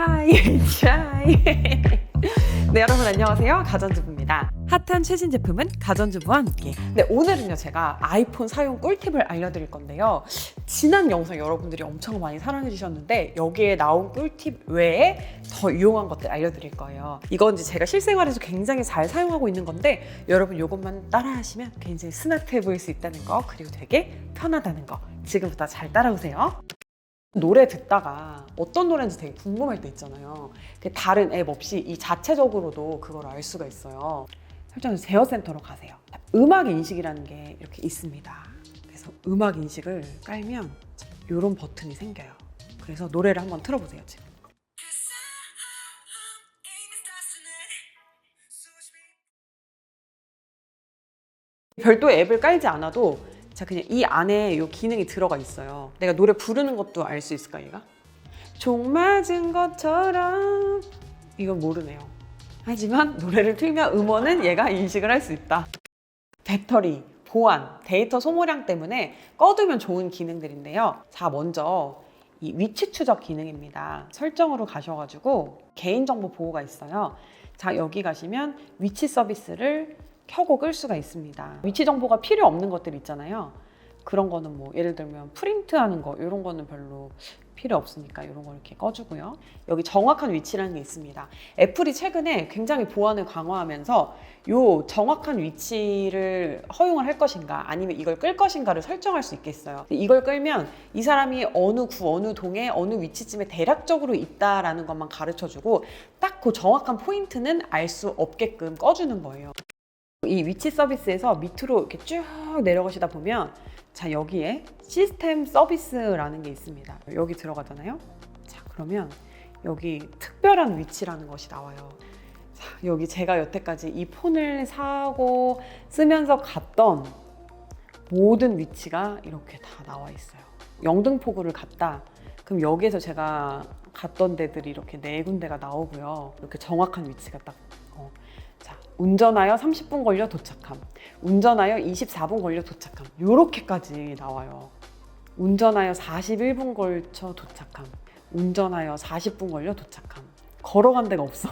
하이 하이. 네 여러분 안녕하세요. 가전주부입니다. 핫한 최신 제품은 가전주부와 함께. 네 오늘은요 제가 아이폰 사용 꿀팁을 알려드릴 건데요. 지난 영상 여러분들이 엄청 많이 사랑해 주셨는데 여기에 나온 꿀팁 외에 더 유용한 것들 알려드릴 거예요. 이건 이제 제가 실생활에서 굉장히 잘 사용하고 있는 건데 여러분 이것만 따라하시면 굉장히 스마트해 보일 수 있다는 거 그리고 되게 편하다는 거 지금부터 잘 따라오세요 노래 듣다가 어떤 노래인지 되게 궁금할 때 있잖아요. 그 다른 앱 없이 이 자체적으로도 그걸 알 수가 있어요. 설정에서 제어 센터로 가세요. 음악 인식이라는 게 이렇게 있습니다. 그래서 음악 인식을 깔면 이런 버튼이 생겨요. 그래서 노래를 한번 틀어보세요, 지금. 별도 앱을 깔지 않아도 자 그냥 이 안에 이 기능이 들어가 있어요. 내가 노래 부르는 것도 알 수 있을까 얘가? 종 맞은 것처럼 이건 모르네요. 하지만 노래를 틀면 음원은 얘가 인식을 할 수 있다. 배터리, 보안, 데이터 소모량 때문에 꺼두면 좋은 기능들인데요. 자 먼저 이 위치 추적 기능입니다. 설정으로 가셔가지고 개인정보 보호가 있어요. 자 여기 가시면 위치 서비스를 켜고 끌 수가 있습니다. 위치 정보가 필요 없는 것들 있잖아요. 그런 거는 뭐 예를 들면 프린트하는 거 이런 거는 별로 필요 없으니까 이런 거 이렇게 꺼주고요. 여기 정확한 위치라는 게 있습니다. 애플이 최근에 굉장히 보안을 강화하면서 요 정확한 위치를 허용을 할 것인가 아니면 이걸 끌 것인가를 설정할 수 있겠어요. 이걸 끌면 이 사람이 어느 구 어느 동에 어느 위치쯤에 대략적으로 있다라는 것만 가르쳐주고 딱 그 정확한 포인트는 알 수 없게끔 꺼주는 거예요. 이 위치 서비스에서 밑으로 이렇게 쭉 내려가시다 보면 자 여기에 시스템 서비스라는 게 있습니다. 여기 들어가잖아요. 자 그러면 여기 특별한 위치라는 것이 나와요. 자 여기 제가 여태까지 이 폰을 사고 쓰면서 갔던 모든 위치가 이렇게 다 나와 있어요. 영등포구를 갔다. 그럼 여기에서 제가 갔던 데들이 이렇게 네 군데가 나오고요. 이렇게 정확한 위치가 딱 운전하여 30분 걸려 도착함. 운전하여 24분 걸려 도착함. 요렇게까지 나와요. 운전하여 41분 걸쳐 도착함. 운전하여 40분 걸려 도착함. 걸어간 데가 없어.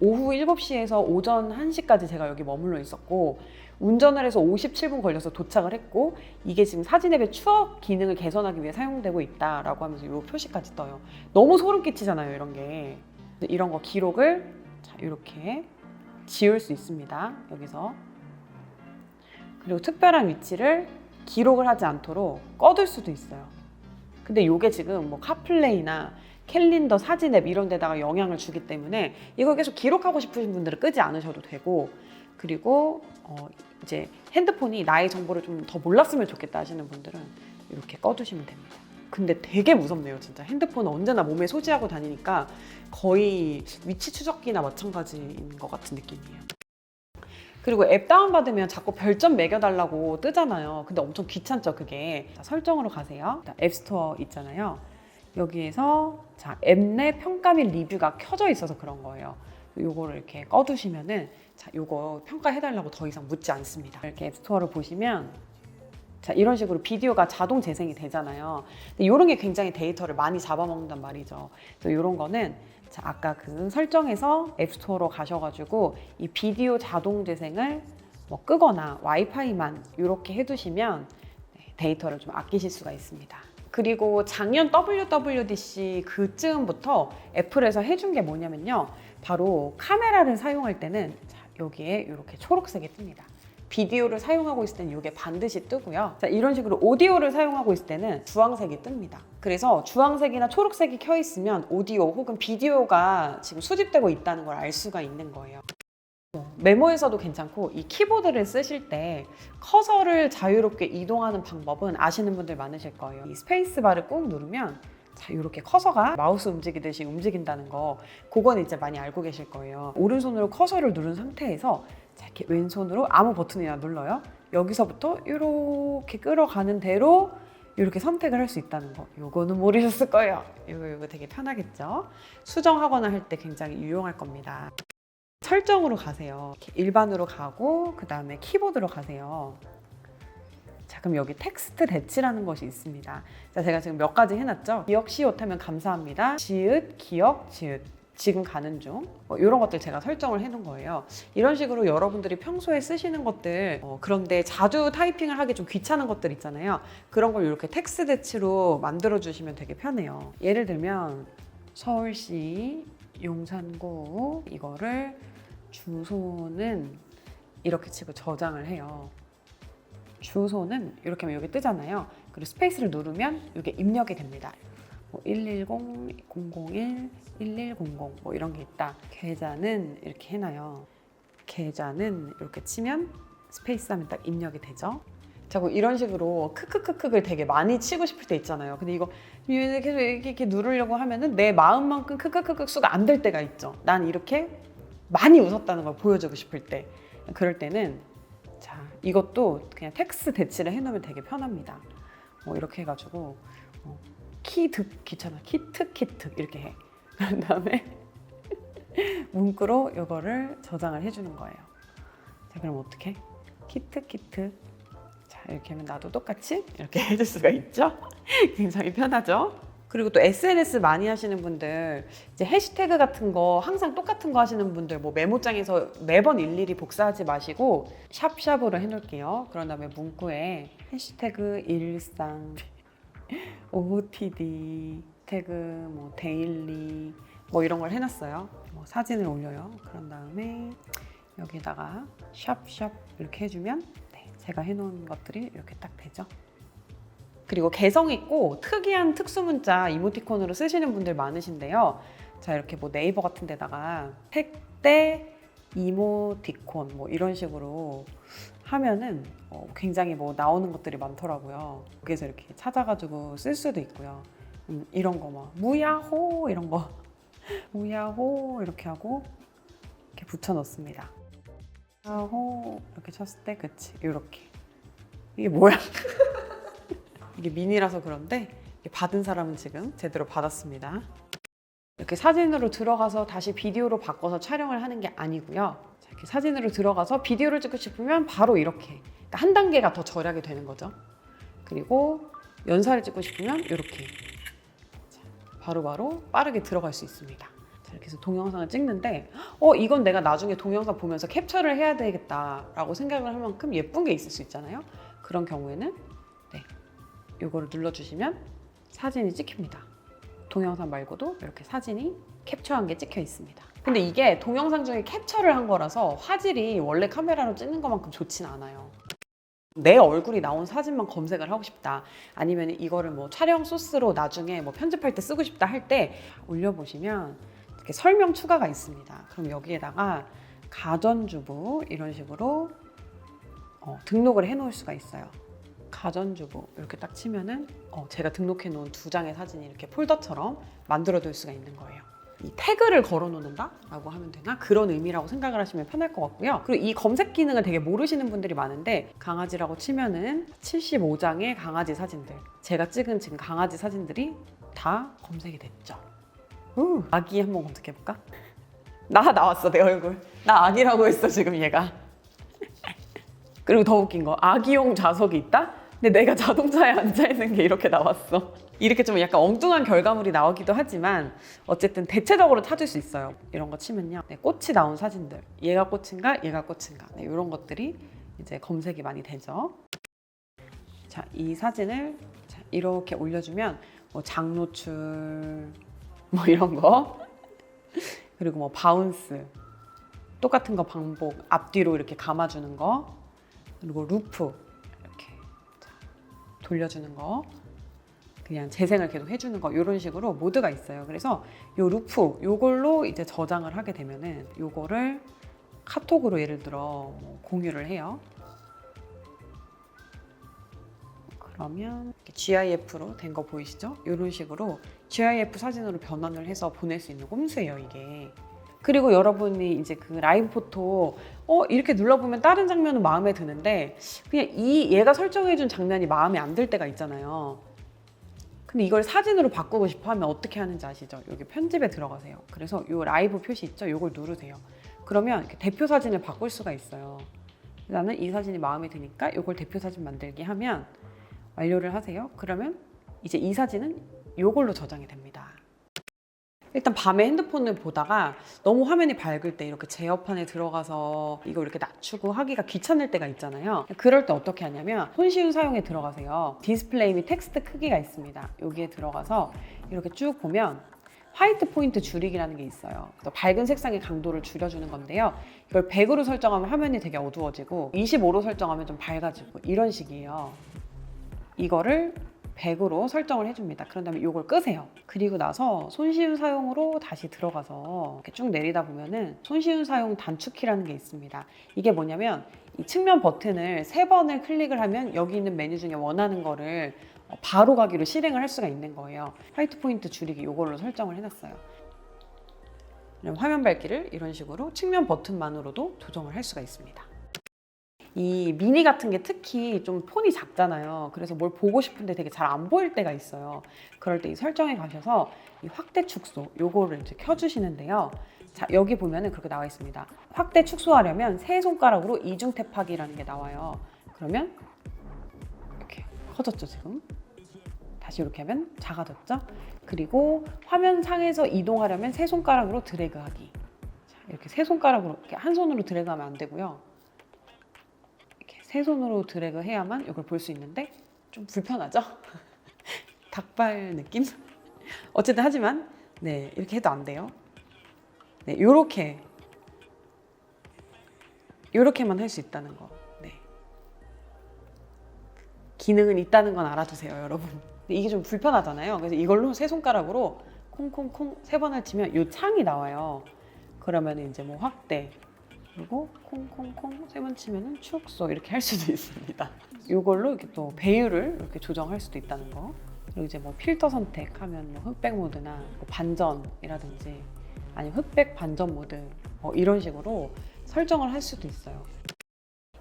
오후 7시에서 오전 1시까지 제가 여기 머물러 있었고 운전을 해서 57분 걸려서 도착을 했고 이게 지금 사진 앱의 추억 기능을 개선하기 위해 사용되고 있다라고 하면서 이 표시까지 떠요. 너무 소름 끼치잖아요, 이런 게. 이런 거 기록을 자, 이렇게 지울 수 있습니다. 여기서. 그리고 특별한 위치를 기록을 하지 않도록 꺼둘 수도 있어요. 근데 이게 지금 뭐 카플레이나 캘린더, 사진 앱 이런 데다가 영향을 주기 때문에 이걸 계속 기록하고 싶으신 분들은 끄지 않으셔도 되고 그리고 어 이제 핸드폰이 나의 정보를 좀 더 몰랐으면 좋겠다 하시는 분들은 이렇게 꺼두시면 됩니다. 근데 되게 무섭네요, 진짜. 핸드폰 언제나 몸에 소지하고 다니니까 거의 위치 추적기나 마찬가지인 것 같은 느낌이에요. 그리고 앱 다운받으면 자꾸 별점 매겨달라고 뜨잖아요. 근데 엄청 귀찮죠, 그게. 자, 설정으로 가세요. 자, 앱스토어 있잖아요. 여기에서 자, 앱 내 평가 및 리뷰가 켜져 있어서 그런 거예요. 요거를 이렇게 꺼두시면은 자, 요거 평가해달라고 더 이상 묻지 않습니다. 이렇게 앱스토어를 보시면 자, 이런 식으로 비디오가 자동 재생이 되잖아요. 근데 이런 게 굉장히 데이터를 많이 잡아먹는단 말이죠. 그래서 이런 거는 자, 아까 그 설정에서 앱스토어로 가셔가지고 이 비디오 자동 재생을 뭐 끄거나 와이파이만 이렇게 해두시면 네, 데이터를 좀 아끼실 수가 있습니다. 그리고 작년 WWDC 그쯤부터 애플에서 해준 게 뭐냐면요. 바로 카메라를 사용할 때는 자, 여기에 이렇게 초록색이 뜹니다. 비디오를 사용하고 있을 때는 이게 반드시 뜨고요. 자, 이런 식으로 오디오를 사용하고 있을 때는 주황색이 뜹니다. 그래서 주황색이나 초록색이 켜 있으면 오디오 혹은 비디오가 지금 수집되고 있다는 걸 알 수가 있는 거예요. 메모에서도 괜찮고 이 키보드를 쓰실 때 커서를 자유롭게 이동하는 방법은 아시는 분들 많으실 거예요. 이 스페이스 바를 꾹 누르면 자 이렇게 커서가 마우스 움직이듯이 움직인다는 거 그건 이제 많이 알고 계실 거예요. 오른손으로 커서를 누른 상태에서 자 이렇게 왼손으로 아무 버튼이나 눌러요. 여기서부터 이렇게 끌어가는 대로 이렇게 선택을 할 수 있다는 거. 요거는 모르셨을 거예요. 요거 요거 되게 편하겠죠? 수정하거나 할 때 굉장히 유용할 겁니다. 설정으로 가세요. 일반으로 가고 그 다음에 키보드로 가세요. 자, 그럼 여기 텍스트 대치라는 것이 있습니다. 자, 제가 지금 몇 가지 해놨죠? 기억 시옷 하면 감사합니다. 지읒, 기억, 지읒. 지금 가는 중 뭐 이런 것들 제가 설정을 해놓은 거예요. 이런 식으로 여러분들이 평소에 쓰시는 것들 어, 그런데 자주 타이핑을 하기 좀 귀찮은 것들 있잖아요. 그런 걸 이렇게 텍스트 대치로 만들어 주시면 되게 편해요. 예를 들면 서울시 용산구 이거를 주소는 이렇게 치고 저장을 해요. 주소는 이렇게 하면 여기 뜨잖아요. 그리고 스페이스를 누르면 이게 입력이 됩니다. 뭐 110, 001, 1100, 뭐 이런 게 있다. 계좌는 이렇게 해놔요. 계좌는 이렇게 치면 스페이스 하면 딱 입력이 되죠. 자꾸 이런 식으로 크크크크를 되게 많이 치고 싶을 때 있잖아요. 근데 이거 계속 이렇게, 누르려고 하면은 내 마음만큼 크크크크 수가 안 될 때가 있죠. 난 이렇게 많이 웃었다는 걸 보여주고 싶을 때. 그럴 때는 자 이것도 그냥 텍스트 대치를 해놓으면 되게 편합니다. 뭐 이렇게 해가지고 어, 키득 귀찮아 키특 이렇게 해. 그런 다음에 문구로 이거를 저장을 해주는 거예요. 자 그럼 어떻게? 키특 자 이렇게 하면 나도 똑같이 이렇게 해줄 수가 있죠. 굉장히 편하죠. 그리고 또 SNS 많이 하시는 분들 이제 해시태그 같은 거 항상 똑같은 거 하시는 분들 뭐 메모장에서 매번 일일이 복사하지 마시고 샵샵으로 해놓을게요. 그런 다음에 문구에 해시태그 일상 OOTD 태그 뭐 데일리 뭐 이런 걸 해놨어요. 뭐 사진을 올려요. 그런 다음에 여기다가 샵샵 이렇게 해주면 네, 제가 해놓은 것들이 이렇게 딱 되죠. 그리고 개성 있고 특이한 특수 문자 이모티콘으로 쓰시는 분들 많으신데요. 자 이렇게 뭐 네이버 같은 데다가 택대 이모티콘 뭐 이런 식으로 하면은 어, 굉장히 뭐 나오는 것들이 많더라고요. 그래서 이렇게 찾아가지고 쓸 수도 있고요. 음, 이런 거 막 무야호 이런 거 무야호 이렇게 하고 이렇게 붙여 넣습니다. 야호 이렇게 쳤을 때 그치 이렇게 이게 뭐야? 이게 미니라서 그런데 받은 사람은 지금 제대로 받았습니다. 이렇게 사진으로 들어가서 다시 비디오로 바꿔서 촬영을 하는 게 아니고요. 자, 이렇게 사진으로 들어가서 비디오를 찍고 싶으면 바로 이렇게 그러니까 한 단계가 더 절약이 되는 거죠. 그리고 연사를 찍고 싶으면 이렇게 자, 바로 바로 빠르게 들어갈 수 있습니다. 자, 이렇게 해서 동영상을 찍는데 어 이건 내가 나중에 동영상 보면서 캡처를 해야 되겠다라고 생각을 할 만큼 예쁜 게 있을 수 있잖아요. 그런 경우에는 네, 이거를 눌러주시면 사진이 찍힙니다. 동영상 말고도 이렇게 사진이 캡처한 게 찍혀 있습니다. 근데 이게 동영상 중에 캡처를 한 거라서 화질이 원래 카메라로 찍는 것만큼 좋진 않아요. 내 얼굴이 나온 사진만 검색을 하고 싶다. 아니면 이거를 뭐 촬영 소스로 나중에 뭐 편집할 때 쓰고 싶다 할 때 올려보시면 이렇게 설명 추가가 있습니다. 그럼 여기에다가 가전주부 이런 식으로 어, 등록을 해 놓을 수가 있어요. 가전주부 이렇게 딱 치면은 어, 제가 등록해 놓은 두 장의 사진이 이렇게 폴더처럼 만들어 둘 수가 있는 거예요. 이 태그를 걸어 놓는다라고 하면 되나 그런 의미라고 생각을 하시면 편할 것 같고요. 그리고 이 검색 기능을 되게 모르시는 분들이 많은데 강아지라고 치면은 75장의 강아지 사진들 제가 찍은 지금 강아지 사진들이 다 검색이 됐죠. 우, 아기 한번 검색해 볼까? 나 나왔어 내 얼굴. 나 아기라고 했어 지금 얘가. 그리고 더 웃긴 거 아기용 좌석이 있다? 근데 내가 자동차에 앉아 있는 게 이렇게 나왔어. 이렇게 좀 약간 엉뚱한 결과물이 나오기도 하지만 어쨌든 대체적으로 찾을 수 있어요. 이런 거 치면요. 네, 꽃이 나온 사진들. 얘가 꽃인가? 얘가 꽃인가? 네, 이런 것들이 이제 검색이 많이 되죠. 자, 이 사진을 자, 이렇게 올려주면 뭐 장노출 뭐 이런 거 그리고 뭐 바운스 똑같은 거 반복 앞뒤로 이렇게 감아주는 거 그리고 루프 돌려주는 거 그냥 재생을 계속 해주는 거 이런 식으로 모드가 있어요. 그래서 요 루프 요걸로 이제 저장을 하게 되면은 요거를 카톡으로 예를 들어 뭐 공유를 해요. 그러면 GIF로 된 거 보이시죠? 이런 식으로 GIF 사진으로 변환을 해서 보낼 수 있는 꼼수예요, 이게. 그리고 여러분이 이제 그 라이브 포토 어 이렇게 눌러보면 다른 장면은 마음에 드는데 그냥 이 얘가 설정해준 장면이 마음에 안 들 때가 있잖아요. 근데 이걸 사진으로 바꾸고 싶어 하면 어떻게 하는지 아시죠? 여기 편집에 들어가세요. 그래서 이 라이브 표시 있죠? 이걸 누르세요. 그러면 대표 사진을 바꿀 수가 있어요. 나는 이 사진이 마음에 드니까 이걸 대표 사진 만들기 하면 완료를 하세요. 그러면 이제 이 사진은 이걸로 저장이 됩니다. 일단 밤에 핸드폰을 보다가 너무 화면이 밝을 때 이렇게 제어판에 들어가서 이거 이렇게 낮추고 하기가 귀찮을 때가 있잖아요. 그럴 때 어떻게 하냐면 손쉬운 사용에 들어가세요. 디스플레이 및 텍스트 크기가 있습니다. 여기에 들어가서 이렇게 쭉 보면 화이트 포인트 줄이기라는 게 있어요. 그래서 밝은 색상의 강도를 줄여주는 건데요. 이걸 100으로 설정하면 화면이 되게 어두워지고 25로 설정하면 좀 밝아지고 이런 식이에요. 이거를 100으로 설정을 해줍니다. 그런 다음에 이걸 끄세요. 그리고 나서 손쉬운 사용으로 다시 들어가서 이렇게 쭉 내리다 보면은 손쉬운 사용 단축키라는 게 있습니다. 이게 뭐냐면 이 측면 버튼을 세 번을 클릭을 하면 여기 있는 메뉴 중에 원하는 거를 바로 가기로 실행을 할 수가 있는 거예요. 화이트 포인트 줄이기 이걸로 설정을 해놨어요. 화면 밝기를 이런 식으로 측면 버튼만으로도 조정을 할 수가 있습니다. 이 미니 같은 게 특히 좀 폰이 작잖아요. 그래서 뭘 보고 싶은데 되게 잘 안 보일 때가 있어요. 그럴 때 이 설정에 가셔서 이 확대 축소 요거를 이제 켜주시는데요. 자 여기 보면은 그렇게 나와 있습니다. 확대 축소하려면 세 손가락으로 이중 탭하기라는 게 나와요. 그러면 이렇게 커졌죠 지금. 다시 이렇게 하면 작아졌죠. 그리고 화면 상에서 이동하려면 세 손가락으로 드래그하기. 자, 이렇게 세 손가락으로 이렇게 한 손으로 드래그하면 안 되고요. 세 손으로 드래그 해야만 이걸 볼 수 있는데 좀 불편하죠? 닭발 느낌? 어쨌든 하지만 네 이렇게 해도 안 돼요. 네 요렇게 요렇게만 할 수 있다는 거. 네. 기능은 있다는 건 알아두세요, 여러분. 이게 좀 불편하잖아요. 그래서 이걸로 세 손가락으로 콩콩콩 세 번을 치면 요 창이 나와요. 그러면 이제 뭐 확대 그리고 콩콩콩 세 번 치면은 축소 이렇게 할 수도 있습니다. 이걸로 이렇게 또 배율을 이렇게 조정할 수도 있다는 거. 그리고 이제 뭐 필터 선택하면 뭐 흑백 모드나 뭐 반전이라든지 아니면 흑백 반전 모드 뭐 이런 식으로 설정을 할 수도 있어요.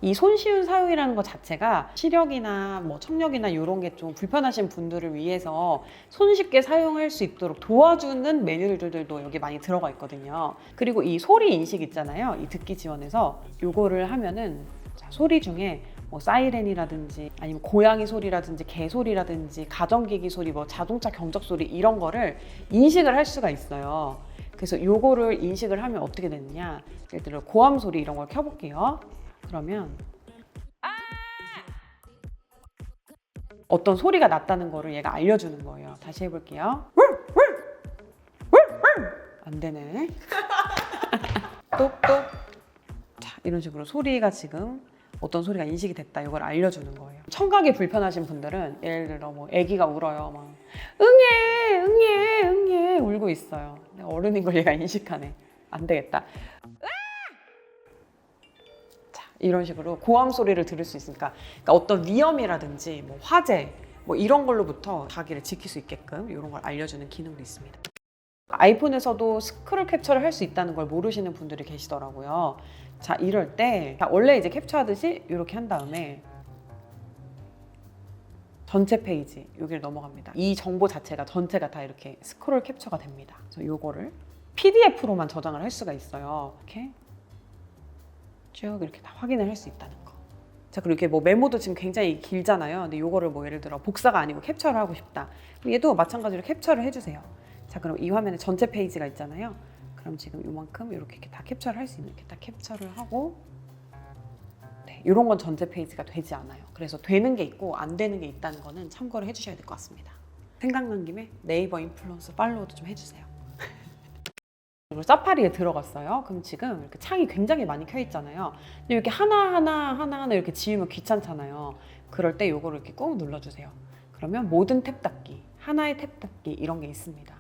이 손쉬운 사용이라는 것 자체가 시력이나 뭐 청력이나 이런 게 좀 불편하신 분들을 위해서 손쉽게 사용할 수 있도록 도와주는 메뉴들도 여기 많이 들어가 있거든요. 그리고 이 소리 인식 있잖아요. 이 듣기 지원에서 이거를 하면은 자, 소리 중에 뭐 사이렌이라든지 아니면 고양이 소리라든지 개 소리라든지 가전기기 소리, 뭐 자동차 경적 소리 이런 거를 인식을 할 수가 있어요. 그래서 요거를 인식을 하면 어떻게 되느냐? 예를 들어 고함 소리 이런 걸 켜볼게요. 그러면 어떤 소리가 났다는 거를 얘가 알려주는 거예요. 다시 해볼게요. 안 되네. 똑똑. 자, 이런 식으로 소리가 지금 어떤 소리가 인식이 됐다 이걸 알려주는 거예요. 청각이 불편하신 분들은 예를 들어 뭐 아기가 울어요. 막 응애, 응애, 응애 울고 있어요. 어른인 걸 얘가 인식하네. 안 되겠다. 이런 식으로 고함 소리를 들을 수 있으니까 그러니까 어떤 위험이라든지 뭐 화재 뭐 이런 걸로부터 자기를 지킬 수 있게끔 이런 걸 알려주는 기능도 있습니다. 아이폰에서도 스크롤 캡처를 할 수 있다는 걸 모르시는 분들이 계시더라고요. 자 이럴 때 자, 원래 이제 캡처하듯이 이렇게 한 다음에 전체 페이지 여기를 넘어갑니다. 이 정보 자체가 전체가 다 이렇게 스크롤 캡처가 됩니다. 그래서 요거를 PDF로만 저장을 할 수가 있어요. 이렇게 쭉 이렇게 다 확인을 할 수 있다는 거. 자 그리고 이렇게 뭐 메모도 지금 굉장히 길잖아요. 근데 요거를 뭐 예를 들어 복사가 아니고 캡처를 하고 싶다. 얘도 마찬가지로 캡처를 해주세요. 자 그럼 이 화면에 전체 페이지가 있잖아요. 그럼 지금 요만큼 이렇게, 이렇게 다 캡처를 할 수 있는 이렇게 다 캡처를 하고 네, 이런 건 전체 페이지가 되지 않아요. 그래서 되는 게 있고 안 되는 게 있다는 거는 참고를 해주셔야 될 것 같습니다. 생각난 김에 네이버 인플루언서 팔로우도 좀 해주세요. 그리고 사파리에 들어갔어요. 그럼 지금 이렇게 창이 굉장히 많이 켜 있잖아요. 근데 이렇게 하나하나 하나하나 이렇게 지우면 귀찮잖아요. 그럴 때 요거를 이렇게 꾹 눌러주세요. 그러면 모든 탭 닫기, 하나의 탭 닫기 이런 게 있습니다.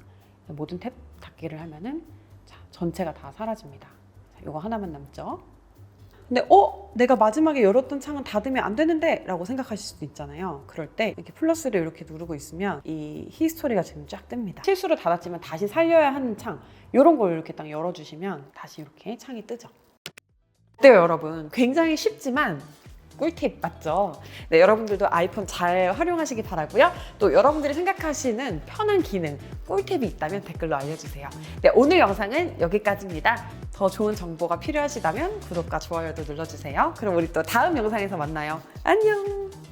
모든 탭 닫기를 하면은 자, 전체가 다 사라집니다. 자, 요거 하나만 남죠. 근데 어 내가 마지막에 열었던 창은 닫으면 안 되는데 라고 생각하실 수도 있잖아요. 그럴 때 이렇게 플러스를 이렇게 누르고 있으면 이 히스토리가 지금 쫙 뜹니다. 실수로 닫았지만 다시 살려야 하는 창 이런 걸 이렇게 딱 열어주시면 다시 이렇게 창이 뜨죠. 어때요 여러분? 굉장히 쉽지만 꿀팁 맞죠? 네, 여러분들도 아이폰 잘 활용하시기 바라고요. 또 여러분들이 생각하시는 편한 기능, 꿀팁이 있다면 댓글로 알려주세요. 네, 오늘 영상은 여기까지입니다. 더 좋은 정보가 필요하시다면 구독과 좋아요도 눌러주세요. 그럼 우리 또 다음 영상에서 만나요. 안녕!